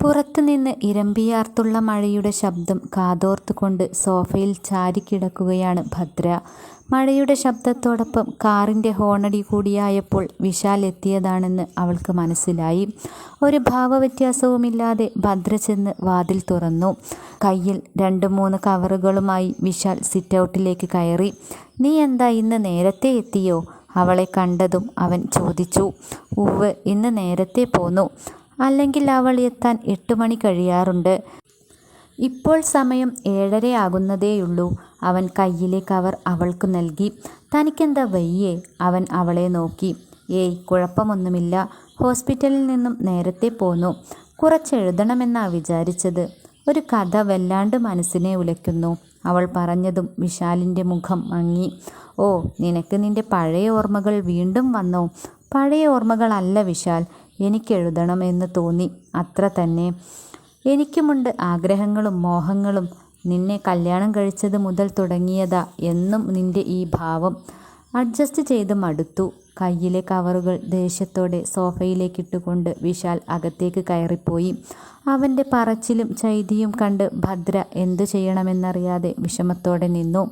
പുറത്തുനിന്ന് ഇരമ്പിയാർത്തുള്ള മഴയുടെ ശബ്ദം കാതോർത്തുകൊണ്ട് സോഫയിൽ ചാരിക്കിടക്കുകയാണ് ഭദ്ര. മഴയുടെ ശബ്ദത്തോടൊപ്പം കാറിന്റെ ഹോണടി കൂടിയായപ്പോൾ വിശാൽ എത്തിയതാണെന്ന് അവൾക്ക് മനസ്സിലായി. ഒരു ഭാവവ്യത്യാസവുമില്ലാതെ ഭദ്ര ചെന്ന് വാതിൽ തുറന്നു. കയ്യിൽ രണ്ട് മൂന്ന് കവറുകളുമായി വിശാൽ സിറ്റൗട്ടിലേക്ക് കയറി. "നീ എന്താ ഇന്ന് നേരത്തെ എത്തിയോ? " അവളെ കണ്ടതും അവൻ ചോദിച്ചു. "ഉവ്വ് ഇന്ന് നേരത്തെ പോന്നു. അല്ലെങ്കിൽ അവൾ എത്താൻ എട്ട് മണി കഴിയാറുണ്ട്. ഇപ്പോൾ സമയം ഏഴരയാകുന്നതേയുള്ളൂ. " അവൻ കയ്യിലെ കവർ അവൾക്ക് നൽകി. "തനിക്കെന്താ വയ്യേ? " അവൻ അവളെ നോക്കി. "ഏയ് കുഴപ്പമൊന്നുമില്ല. ഹോസ്പിറ്റലിൽ നിന്നും നേരത്തെ പോന്നു. കുറച്ചെഴുതണമെന്നാ വിചാരിച്ചത്. ഒരു കഥ വല്ലാണ്ട് മനസ്സിനെ ഉലയ്ക്കുന്നു. " അവൾ പറഞ്ഞതും വിശാലിന്റെ മുഖം മങ്ങി. "ഓ നിനക്ക് നിന്റെ പഴയ ഓർമ്മകൾ വീണ്ടും വന്നോ? " "പഴയ ഓർമ്മകളല്ല വിശാൽ. എനിക്കെഴുതണം എന്ന് തോന്നി. അത്ര തന്നെ. എനിക്കുമുണ്ട് ആഗ്രഹങ്ങളും മോഹങ്ങളും. നിന്നെ കല്യാണം കഴിച്ചത് മുതൽ തുടങ്ങിയതാ എന്നും നിന്റെ ഈ ഭാവം. അഡ്ജസ്റ്റ് ചെയ്ത് മടുത്തു. " കയ്യിലെ കവറുകൾ ദേഷ്യത്തോടെ സോഫയിലേക്കിട്ടുകൊണ്ട് വിശാൽ അകത്തേക്ക് കയറിപ്പോയി. അവന്റെ പറച്ചിലും ചൈതിയും കണ്ട് ഭദ്ര എന്തു ചെയ്യണമെന്നറിയാതെ വിഷമത്തോടെ നിന്നു.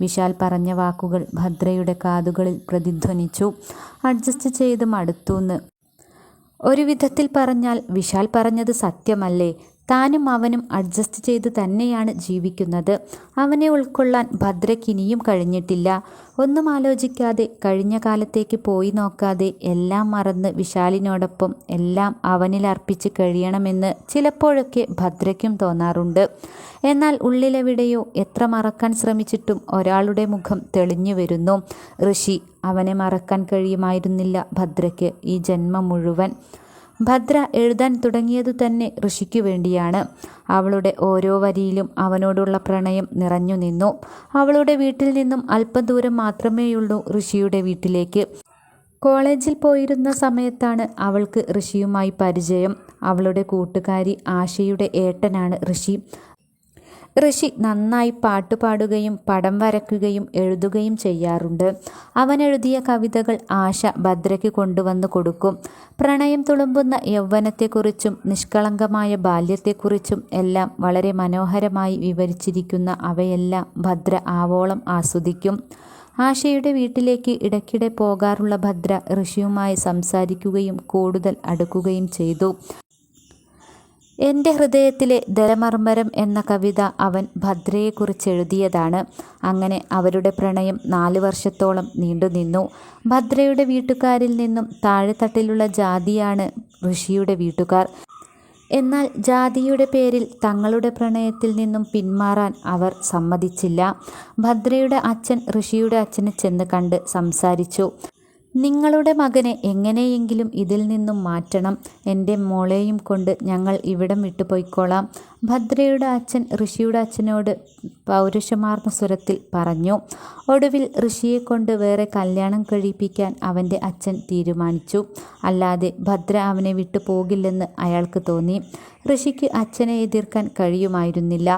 വിശാൽ പറഞ്ഞ വാക്കുകൾ ഭദ്രയുടെ കാതുകളിൽ പ്രതിധ്വനിച്ചു. "അഡ്ജസ്റ്റ് ചെയ്ത് മടുത്തൂന്ന്. ഒരു വിധത്തിൽ പറഞ്ഞാൽ വിശാൽ പറഞ്ഞത് സത്യമല്ലേ? താനും അവനും അഡ്ജസ്റ്റ് ചെയ്ത് തന്നെയാണ് ജീവിക്കുന്നത്. അവനെ ഉൾക്കൊള്ളാൻ ഭദ്രക്കിനിയും കഴിഞ്ഞിട്ടില്ല. ഒന്നും ആലോചിക്കാതെ കഴിഞ്ഞ കാലത്തേക്ക് പോയി നോക്കാതെ എല്ലാം മറന്ന് വിശാലിനോടൊപ്പം എല്ലാം അവനിലർപ്പിച്ച് കഴിയണമെന്ന് ചിലപ്പോഴൊക്കെ ഭദ്രയ്ക്കും തോന്നാറുണ്ട്. എന്നാൽ ഉള്ളിലെവിടെയോ എത്ര മറക്കാൻ ശ്രമിച്ചിട്ടും ഒരാളുടെ മുഖം തെളിഞ്ഞു വരുന്നു. ഋഷി. അവനെ മറക്കാൻ കഴിയുമായിരുന്നില്ല ഭദ്രയ്ക്ക് ഈ ജന്മം മുഴുവൻ. ഭദ്ര എഴുതാൻ തുടങ്ങിയതു തന്നെ ഋഷിക്കു വേണ്ടിയാണ്. അവളുടെ ഓരോ വരിയിലും അവനോടുള്ള പ്രണയം നിറഞ്ഞു നിന്നു അവളുടെ വീട്ടിൽ നിന്നും അല്പദൂരം മാത്രമേയുള്ളൂ ഋഷിയുടെ വീട്ടിലേക്ക്. കോളേജിൽ പോയിരുന്ന സമയത്താണ് അവൾക്ക് ഋഷിയുമായി പരിചയം. അവളുടെ കൂട്ടുകാരി ആശയുടെ ഏട്ടനാണ് ഋഷി. ഋഷി നന്നായി പാട്ട് പാടുകയും പടം വരയ്ക്കുകയും എഴുതുകയും ചെയ്യാറുണ്ട്. അവൻ എഴുതിയ കവിതകൾ ആശ ഭദ്രയ്ക്ക് കൊണ്ടുവന്ന് കൊടുക്കും. പ്രണയം തുളുമ്പുന്ന യൗവനത്തെക്കുറിച്ചും നിഷ്കളങ്കമായ ബാല്യത്തെക്കുറിച്ചും എല്ലാം വളരെ മനോഹരമായി വിവരിച്ചിരിക്കുന്ന അവയെല്ലാം ഭദ്ര ആവോളം ആസ്വദിക്കും. ആശയുടെ വീട്ടിലേക്ക് ഇടയ്ക്കിടെ പോകാറുള്ള ഭദ്ര ഋഷിയുമായി സംസാരിക്കുകയും കൂടുതൽ അടുക്കുകയും ചെയ്തു. "എന്റെ ഹൃദയത്തിലെ ദരമർമരം എന്ന കവിത അവൻ ഭദ്രയെക്കുറിച്ച് എഴുതിയതാണ് അങ്ങനെ അവരുടെ പ്രണയം നാല് വർഷത്തോളം നീണ്ടുനിന്നു. ഭദ്രയുടെ വീട്ടുകാരിൽ നിന്നും താഴെത്തട്ടിലുള്ള ജാതിയാണ് ഋഷിയുടെ വീട്ടുകാർ. എന്നാൽ ജാതിയുടെ പേരിൽ തങ്ങളുടെ പ്രണയത്തിൽ നിന്നും പിന്മാറാൻ അവർ സമ്മതിച്ചില്ല. ഭദ്രയുടെ അച്ഛൻ ഋഷിയുടെ അച്ഛനെ ചെന്ന് കണ്ട് സംസാരിച്ചു. "നിങ്ങളുടെ മകനെ എങ്ങനെയെങ്കിലും ഇതിൽ നിന്നും മാറ്റണം. എന്റെ മോളെയും കൊണ്ട് ഞങ്ങൾ ഇവിടം വിട്ടുപോയിക്കോളാം " ഭദ്രയുടെ അച്ഛൻ ഋഷിയുടെ അച്ഛനോട് പൗരുഷമാർന്ന സ്വരത്തിൽ പറഞ്ഞു. ഒടുവിൽ ഋഷിയെ കൊണ്ട് വേറെ കല്യാണം കഴിപ്പിക്കാൻ അവന്റെ അച്ഛൻ തീരുമാനിച്ചു. അല്ലാതെ ഭദ്ര അവനെ വിട്ടു പോകില്ലെന്ന് അയാൾക്ക് തോന്നി. ഋഷിക്ക് അച്ഛനെ എതിർക്കാൻ കഴിയുമായിരുന്നില്ല.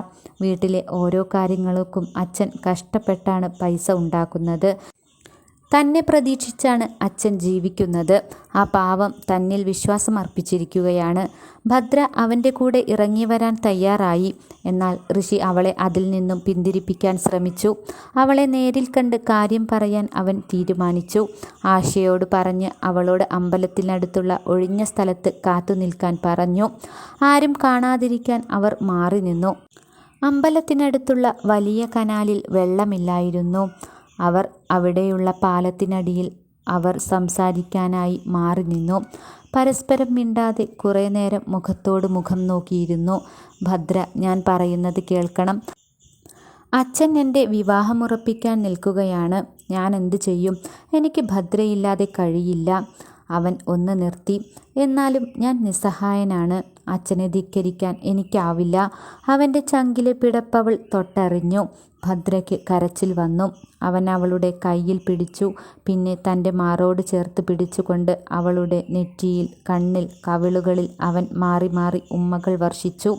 വീട്ടിലെ ഓരോ കാര്യങ്ങൾക്കും അച്ഛൻ കഷ്ടപ്പെട്ടാണ് പൈസ ഉണ്ടാക്കുന്നത്. തന്നെ പ്രതീക്ഷിച്ചാണ് അച്ഛൻ ജീവിക്കുന്നത്. ആ പാവം തന്നിൽ വിശ്വാസം അർപ്പിച്ചിരിക്കുകയാണ് ഭദ്ര അവന്റെ കൂടെ ഇറങ്ങി വരാൻ തയ്യാറായി. എന്നാൽ ഋഷി അവളെ അതിൽ നിന്നും പിന്തിരിപ്പിക്കാൻ ശ്രമിച്ചു. അവളെ നേരിൽ കണ്ട് കാര്യം പറയാൻ അവൻ തീരുമാനിച്ചു. ആശയോട് പറഞ്ഞ് അവളോട് അമ്പലത്തിനടുത്തുള്ള ഒഴിഞ്ഞ സ്ഥലത്ത് കാത്തു നിൽക്കാൻ പറഞ്ഞു. ആരും കാണാതിരിക്കാൻ അവർ മാറി നിന്നു അമ്പലത്തിനടുത്തുള്ള വലിയ കനാലിൽ വെള്ളമില്ലായിരുന്നു. അവർ അവിടെയുള്ള പാലത്തിനടിയിൽ അവർ സംസാരിക്കാനായി മാറി നിന്നു പരസ്പരം മിണ്ടാതെ കുറേ നേരം മുഖത്തോട് മുഖം നോക്കിയിരുന്നു. "ഭദ്ര ഞാൻ പറയുന്നത് കേൾക്കണം. അച്ഛൻ എന്റെ വിവാഹമുറപ്പിക്കാൻ നിൽക്കുകയാണ്. ഞാൻ ഞാനെന്ത് ചെയ്യും? എനിക്ക് ഭദ്രയില്ലാതെ കഴിയില്ല. " അവൻ ഒന്ന് നിർത്തി. "എന്നാലും ഞാൻ നിസ്സഹായനാണ്. അച്ഛനെ ധിക്കരിക്കാൻ എനിക്കാവില്ല. " അവന്റെ ചങ്കിലെ പിടപ്പവൾ തൊട്ടറിഞ്ഞു. ഭദ്രയ്ക്ക് കരച്ചിൽ വന്നു. അവൻ അവളുടെ കയ്യിൽ പിടിച്ചു. പിന്നെ തന്റെ മാറോട് ചേർത്ത് പിടിച്ചുകൊണ്ട് അവളുടെ നെറ്റിയിൽ, കണ്ണിൽ, കവിളുകളിൽ അവൻ മാറി മാറി ഉമ്മകൾ വർഷിച്ചു.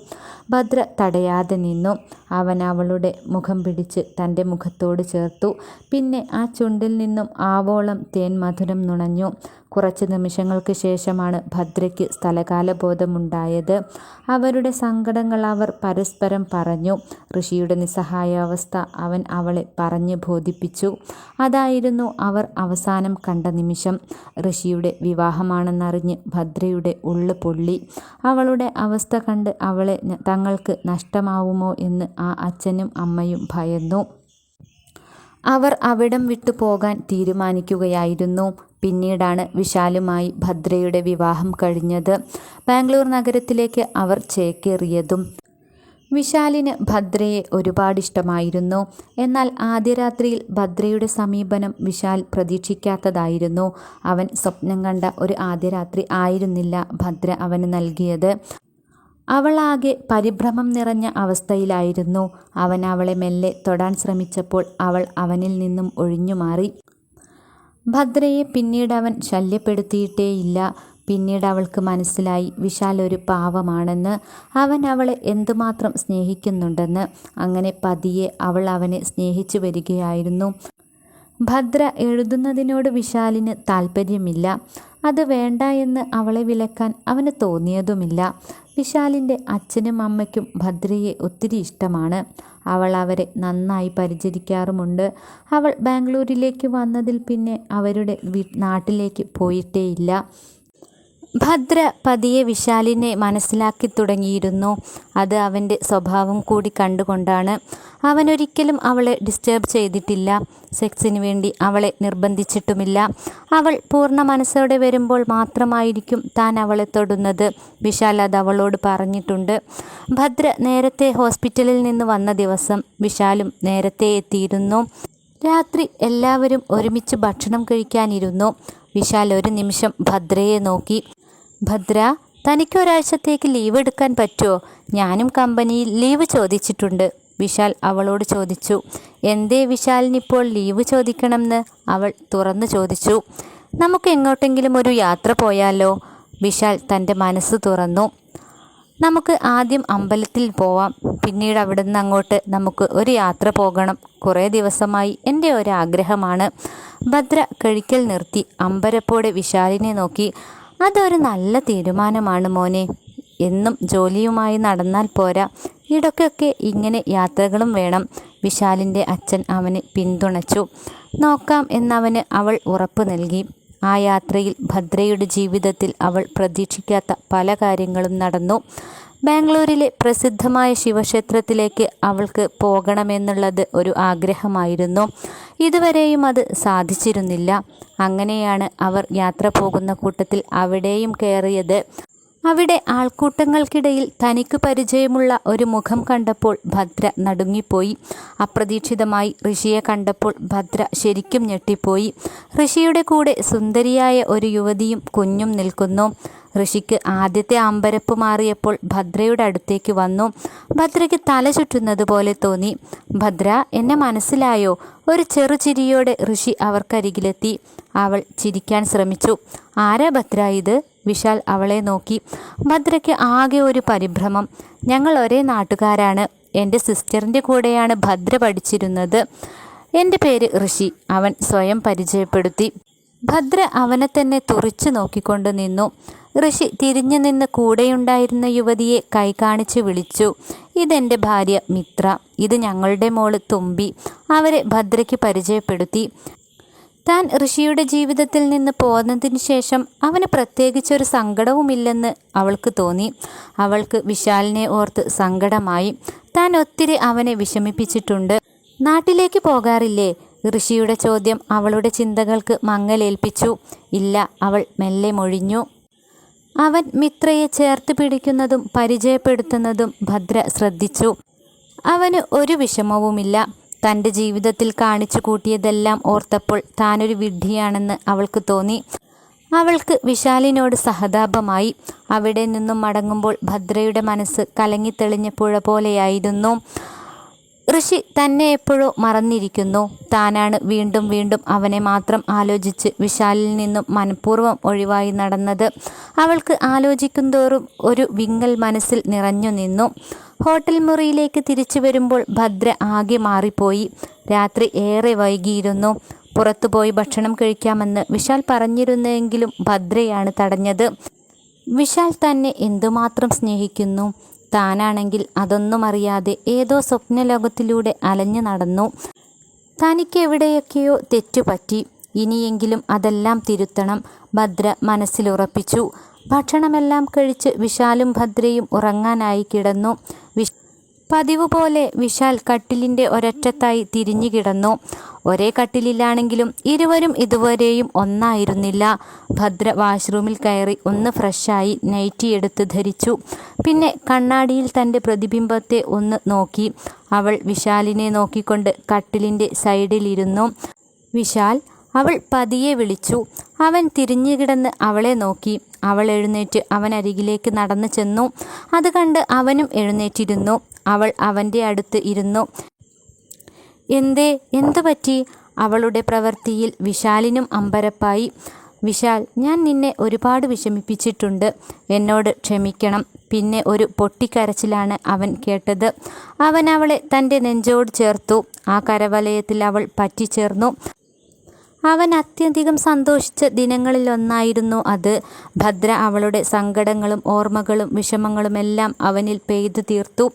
ഭദ്ര തടയാതെ നിന്നു. അവൻ അവളുടെ മുഖം പിടിച്ച് തന്റെ മുഖത്തോട് ചേർത്തു. പിന്നെ ആ ചുണ്ടിൽ നിന്നും ആവോളം തേൻ മധുരം നുണഞ്ഞു. കുറച്ച് നിമിഷങ്ങൾക്ക് ശേഷമാണ് ഭദ്രയ്ക്ക് സ്ഥലകാലബോധമുണ്ടായത്. അവരുടെ സങ്കടങ്ങൾ അവർ പരസ്പരം പറഞ്ഞു. ഋഷിയുടെ നിസ്സഹായാവസ്ഥ അവൻ അവളെ പറഞ്ഞ് ബോധിപ്പിച്ചു. അതായിരുന്നു അവർ അവസാനം കണ്ട നിമിഷം. ഋഷിയുടെ വിവാഹമാണെന്നറിഞ്ഞ് ഭദ്രയുടെ ഉള്ളു പൊള്ളി. അവളുടെ അവസ്ഥ കണ്ട് അവളെ തങ്ങൾക്ക് നഷ്ടമാവുമോ എന്ന് ആ അച്ഛനും അമ്മയും ഭയന്നു. അവർ അവിടം വിട്ടു പോകാൻ തീരുമാനിക്കുകയായിരുന്നു. പിന്നീടാണ് വിശാലുമായി ഭദ്രയുടെ വിവാഹം കഴിഞ്ഞത്. ബാംഗ്ലൂർ നഗരത്തിലേക്ക് അവർ ചേക്കേറിയതും വിശാലിന് ഭദ്രയെ ഒരുപാട് ഇഷ്ടമായിരുന്നു. എന്നാൽ ആദ്യ രാത്രിയിൽ ഭദ്രയുടെ സമീപനം വിശാൽ പ്രതീക്ഷിക്കാത്തതായിരുന്നു. അവൻ സ്വപ്നം കണ്ട ഒരു ആദ്യ രാത്രി ആയിരുന്നില്ല ഭദ്ര അവന് നൽകിയത്. അവളാകെ പരിഭ്രമം നിറഞ്ഞ അവസ്ഥയിലായിരുന്നു. അവൻ അവളെ മെല്ലെ തൊടാൻ ശ്രമിച്ചപ്പോൾ അവൾ അവനിൽ നിന്നും ഒഴിഞ്ഞുമാറി. ഭദ്രയെ പിന്നീട് അവൻ ശല്യപ്പെടുത്തിയിട്ടേയില്ല. പിന്നീട് അവൾക്ക് മനസ്സിലായി വിശാൽ ഒരു പാവമാണെന്ന്. അവൻ അവളെ എന്തുമാത്രം സ്നേഹിക്കുന്നുണ്ടെന്ന്. അങ്ങനെ പതിയെ അവൾ അവനെ സ്നേഹിച്ചു വരികയായിരുന്നു. ഭദ്ര എഴുതുന്നതിനോട് വിശാലിന് താല്പര്യമില്ല അത് വേണ്ട എന്ന് അവളെ വിലക്കാൻ അവന് തോന്നിയതുമില്ല. വിശാലിന്റെ അച്ഛനും അമ്മയ്ക്കും ഭദ്രയെ ഒത്തിരി ഇഷ്ടമാണ്. അവൾ അവരെ നന്നായി പരിചരിക്കാറുമുണ്ട്. അവൾ ബാംഗ്ലൂരിലേക്ക് വന്നതിൽ പിന്നെ അവരുടെ നാട്ടിലേക്ക് പോയിട്ടേയില്ല. ഭദ്ര പതിയെ വിശാലിനെ മനസ്സിലാക്കി തുടങ്ങിയിരുന്നു. അത് അവന്റെ സ്വഭാവം കൂടി കണ്ടുകൊണ്ടാണ്. അവനൊരിക്കലും അവളെ ഡിസ്റ്റേബ് ചെയ്തിട്ടില്ല. സെക്സിന് വേണ്ടി അവളെ നിർബന്ധിച്ചിട്ടുമില്ല. അവൾ പൂർണ മനസ്സോടെ വരുമ്പോൾ മാത്രമായിരിക്കും താൻ അവളെ തൊടുന്നത്. വിശാൽ അത് അവളോട് പറഞ്ഞിട്ടുണ്ട്. ഭദ്ര നേരത്തെ ഹോസ്പിറ്റലിൽ നിന്ന് വന്ന ദിവസം വിശാലും നേരത്തെ എത്തിയിരുന്നു. രാത്രി എല്ലാവരും ഒരുമിച്ച് ഭക്ഷണം കഴിക്കാനിരുന്നു. വിശാൽ ഒരു നിമിഷം ഭദ്രയെ നോക്കി. ഭദ്ര തനിക്ക് ഒരാഴ്ചത്തേക്ക് ലീവ് എടുക്കാൻ പറ്റുമോ? ഞാനും കമ്പനിയിൽ ലീവ് ചോദിച്ചിട്ടുണ്ട്. വിശാൽ അവളോട് ചോദിച്ചു. എന്തേ വിശാലിനിപ്പോൾ ലീവ് ചോദിക്കണമെന്ന്? അവൾ തുറന്നു ചോദിച്ചു. നമുക്ക് എങ്ങോട്ടെങ്കിലും ഒരു യാത്ര പോയാലോ? വിശാൽ തന്റെ മനസ്സ് തുറന്നു. നമുക്ക് ആദ്യം അമ്പലത്തിൽ പോവാം. പിന്നീട് അവിടുന്ന് അങ്ങോട്ട് നമുക്ക് ഒരു യാത്ര പോകണം. കുറേ ദിവസമായി എന്റെ ഒരാഗ്രഹമാണ്. ഭദ്ര കഴിക്കൽ നിർത്തി അമ്പരപ്പോടെ വിശാലിനെ നോക്കി. അതൊരു നല്ല തീരുമാനമാണ് മോനെ. എന്നും ജോലിയുമായി നടന്നാൽ പോരാ. ഇടയ്ക്കൊക്കെ ഇങ്ങനെ യാത്രകളും വേണം. വിശാലിന്റെ അച്ഛൻ അവനെ പിന്തുണച്ചു. നോക്കാം എന്നവന് അവൾ ഉറപ്പ് നൽകി. ആ യാത്രയിൽ ഭദ്രയുടെ ജീവിതത്തിൽ അവൾ പ്രതീക്ഷിക്കാത്ത പല കാര്യങ്ങളും നടന്നു. ബാംഗ്ലൂരിലെ പ്രസിദ്ധമായ ശിവക്ഷേത്രത്തിലേക്ക് അവൾക്ക് പോകണമെന്നുള്ളത് ഒരു ആഗ്രഹമായിരുന്നു. ഇതുവരെയും അത് സാധിച്ചിരുന്നില്ല. അങ്ങനെയാണ് അവർ യാത്ര പോകുന്ന കൂട്ടത്തിൽ അവിടെയും കയറിയത്. അവിടെ ആൾക്കൂട്ടങ്ങൾക്കിടയിൽ തനിക്ക് പരിചയമുള്ള ഒരു മുഖം കണ്ടപ്പോൾ ഭദ്ര നടുങ്ങിപ്പോയി. അപ്രതീക്ഷിതമായി ഋഷിയെ കണ്ടപ്പോൾ ഭദ്ര ശരിക്കും ഞെട്ടിപ്പോയി. ഋഷിയുടെ കൂടെ സുന്ദരിയായ ഒരു യുവതിയും കുഞ്ഞും നിൽക്കുന്നു. ഋഷിക്ക് ആദ്യത്തെ അമ്പരപ്പ് മാറിയപ്പോൾ ഭദ്രയുടെ അടുത്തേക്ക് വന്നു. ഭദ്രയ്ക്ക് തല ചുറ്റുന്നത് പോലെ തോന്നി. ഭദ്ര എന്നെ മനസ്സിലായോ? ഒരു ചെറുചിരിയോടെ ഋഷി അവർക്കരികിലെത്തി. അവൾ ചിരിക്കാൻ ശ്രമിച്ചു. ആരാ ഭദ്ര ഇത്? വിശാൽ അവളെ നോക്കി. ഭദ്രയ്ക്ക് ആകെ ഒരു പരിഭ്രമം. ഞങ്ങൾ ഒരേ നാട്ടുകാരാണ്. എന്റെ സിസ്റ്ററിന്റെ കൂടെയാണ് ഭദ്ര പഠിച്ചിരുന്നത്. എന്റെ പേര് ഋഷി. അവൻ സ്വയം പരിചയപ്പെടുത്തി. ഭദ്ര അവനെ തന്നെ തുറിച്ചു നോക്കിക്കൊണ്ട് നിന്നു. ഋഷി തിരിഞ്ഞു നിന്ന് കൂടെയുണ്ടായിരുന്ന യുവതിയെ കൈ കാണിച്ച് വിളിച്ചു. ഇതെന്റെ ഭാര്യ മിത്ര. ഇത് ഞങ്ങളുടെ മോൾ തുമ്പി. അവരെ ഭദ്രയ്ക്ക് പരിചയപ്പെടുത്തി. താൻ ഋഷിയുടെ ജീവിതത്തിൽ നിന്ന് പോന്നതിന് ശേഷം അവന് പ്രത്യേകിച്ചൊരു സങ്കടവുമില്ലെന്ന് അവൾക്ക് തോന്നി. അവൾക്ക് വിശാലിനെ ഓർത്ത് സങ്കടമായി. താൻ ഒത്തിരി അവനെ വിഷമിപ്പിച്ചിട്ടുണ്ട്. നാട്ടിലേക്ക് പോകാറില്ലേ? ഋഷിയുടെ ചോദ്യം അവളുടെ ചിന്തകൾക്ക് മങ്ങലേൽപ്പിച്ചു. ഇല്ല അവൾ മെല്ലെ മൊഴിഞ്ഞു. അവൻ മിത്രയെ ചേർത്ത് പിടിക്കുന്നതും പരിചയപ്പെടുത്തുന്നതും ഭദ്ര ശ്രദ്ധിച്ചു. അവന് ഒരു വിഷമവുമില്ല. തന്റെ ജീവിതത്തിൽ കാണിച്ചു കൂട്ടിയതെല്ലാം ഓർത്തപ്പോൾ താനൊരു വിഡ്ഢിയാണെന്ന് അവൾക്ക് തോന്നി. അവൾക്ക് വിശാലിനോട് സഹതാപമായി. അവിടെ നിന്നും മടങ്ങുമ്പോൾ ഭദ്രയുടെ മനസ്സ് കലങ്ങിത്തെളിഞ്ഞ പുഴ പോലെയായിരുന്നു. ഋഷി തന്നെ എപ്പോഴോ മറന്നിരിക്കുന്നു. താനാണ് വീണ്ടും വീണ്ടും അവനെ മാത്രം ആലോചിച്ച് വിശാലിൽ നിന്നും മനഃപൂർവം ഒഴിവായി നടന്നത്. അവൾക്ക് ആലോചിക്കുന്തോറും ഒരു വിങ്ങൽ മനസ്സിൽ നിറഞ്ഞു നിന്നു. ഹോട്ടൽ മുറിയിലേക്ക് തിരിച്ചു വരുമ്പോൾ ഭദ്ര ആകെ മാറിപ്പോയി. രാത്രി ഏറെ വൈകിയിരുന്നു. പുറത്തുപോയി ഭക്ഷണം കഴിക്കാമെന്ന് വിശാൽ പറഞ്ഞിരുന്നെങ്കിലും ഭദ്രയാണ് തടഞ്ഞത്. വിശാൽ തന്നെ എന്തുമാത്രം സ്നേഹിക്കുന്നു. താനാണെങ്കിൽ അതൊന്നും അറിയാതെ ഏതോ സ്വപ്നലോകത്തിലൂടെ അലഞ്ഞു നടന്നു. തനിക്ക് എവിടെയൊക്കെയോ തെറ്റുപറ്റി. ഇനിയെങ്കിലും അതെല്ലാം തിരുത്തണം ഭദ്ര മനസ്സിലുറപ്പിച്ചു. ഭക്ഷണമെല്ലാം കഴിച്ച് വിശാലും ഭദ്രയും ഉറങ്ങാനായി കിടന്നു. പതിവ് പോലെ വിശാൽ കട്ടിലിന്റെ ഒരറ്റത്തായി തിരിഞ്ഞു കിടന്നു. ഒരേ കട്ടിലിലാണെങ്കിലും ഇരുവരും ഇതുവരെയും ഒന്നായിരുന്നില്ല. ഭദ്ര വാഷ്റൂമിൽ കയറി ഒന്ന് ഫ്രഷായി നൈറ്റി എടുത്ത് ധരിച്ചു. പിന്നെ കണ്ണാടിയിൽ തന്റെ പ്രതിബിംബത്തെ ഒന്ന് നോക്കി. അവൾ വിശാലിനെ നോക്കിക്കൊണ്ട് കട്ടിലിന്റെ സൈഡിലിരുന്നു. വിശാൽ അവൾ പതിയെ വിളിച്ചു. അവൻ തിരിഞ്ഞു കിടന്ന് അവളെ നോക്കി. അവൾ എഴുന്നേറ്റ് അവനരികിലേക്ക് നടന്നു ചെന്നു. അത് കണ്ട് അവനും എഴുന്നേറ്റിരുന്നു. അവൾ അവന്റെ അടുത്ത് ഇരുന്നു. എന്തേ എന്തു പറ്റി? അവളുടെ പ്രവൃത്തിയിൽ വിശാലിനും അമ്പരപ്പായി. വിശാൽ ഞാൻ നിന്നെ ഒരുപാട് വിഷമിപ്പിച്ചിട്ടുണ്ട്. എന്നോട് ക്ഷമിക്കണം. പിന്നെ ഒരു പൊട്ടിക്കരച്ചിലാണ് അവൻ കേട്ടത്. അവൻ അവളെ തന്റെ നെഞ്ചോട് ചേർത്തു. ആ കരവലയത്തിൽ അവൾ പറ്റിച്ചേർന്നു. അവൻ അത്യധികം സന്തോഷിച്ച ദിനങ്ങളിലൊന്നായിരുന്നു അത്. ഭദ്ര അവളുടെ സങ്കടങ്ങളും ഓർമ്മകളും വിഷമങ്ങളുമെല്ലാം അവനിൽ പെയ്തു തീർത്തു.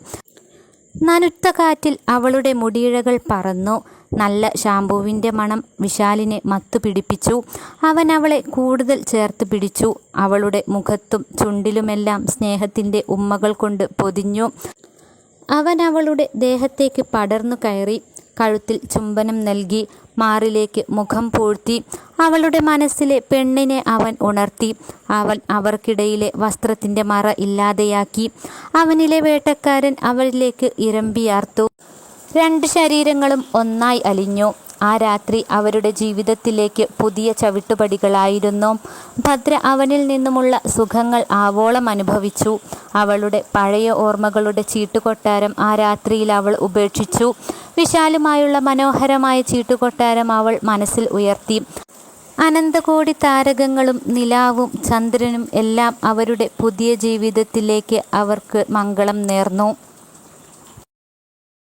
നനുത്ത കാറ്റിൽ അവളുടെ മുടിയിഴകൾ പറന്നു. നല്ല ഷാമ്പൂവിന്റെ മണം വിശാലിനെ മത്തു പിടിപ്പിച്ചു. അവൻ അവളെ കൂടുതൽ ചേർത്ത് പിടിച്ചു. അവളുടെ മുഖത്തും ചുണ്ടിലുമെല്ലാം സ്നേഹത്തിന്റെ ഉമ്മകൾ കൊണ്ട് പൊതിഞ്ഞു. അവൻ അവളുടെ ദേഹത്തേക്ക് പടർന്നു കയറി. കഴുത്തിൽ ചുംബനം നൽകി മാറിലേക്ക് മുഖം പൂഴ്ത്തി അവളുടെ മനസ്സിലെ പെണ്ണിനെ അവൻ ഉണർത്തി. അവൻ അവർക്കിടയിലെ വസ്ത്രത്തിന്റെ മറ ഇല്ലാതെയാക്കി അവനിലെ വേട്ടക്കാരൻ അവളിലേക്ക് ഇരമ്പിയാർത്തു രണ്ട് ശരീരങ്ങളും ഒന്നായി അലിഞ്ഞു. ആ രാത്രി അവരുടെ ജീവിതത്തിലേക്ക് പുതിയ ചവിട്ടുപടികളായിരുന്നു. ഭദ്ര അവനിൽ നിന്നുമുള്ള സുഖങ്ങൾ ആവോളം അനുഭവിച്ചു. അവളുടെ പഴയ ഓർമ്മകളുടെ ചീട്ടുകൊട്ടാരം ആ രാത്രിയിൽ അവൾ ഉപേക്ഷിച്ചു. വിശാലമായുള്ള മനോഹരമായ ചീട്ടുകൊട്ടാരം അവൾ മനസ്സിൽ ഉയർത്തി. അനന്തകോടി താരകങ്ങളും നിലാവും ചന്ദ്രനും എല്ലാം അവരുടെ പുതിയ ജീവിതത്തിലേക്ക് അവർക്ക് മംഗളം നേർന്നു.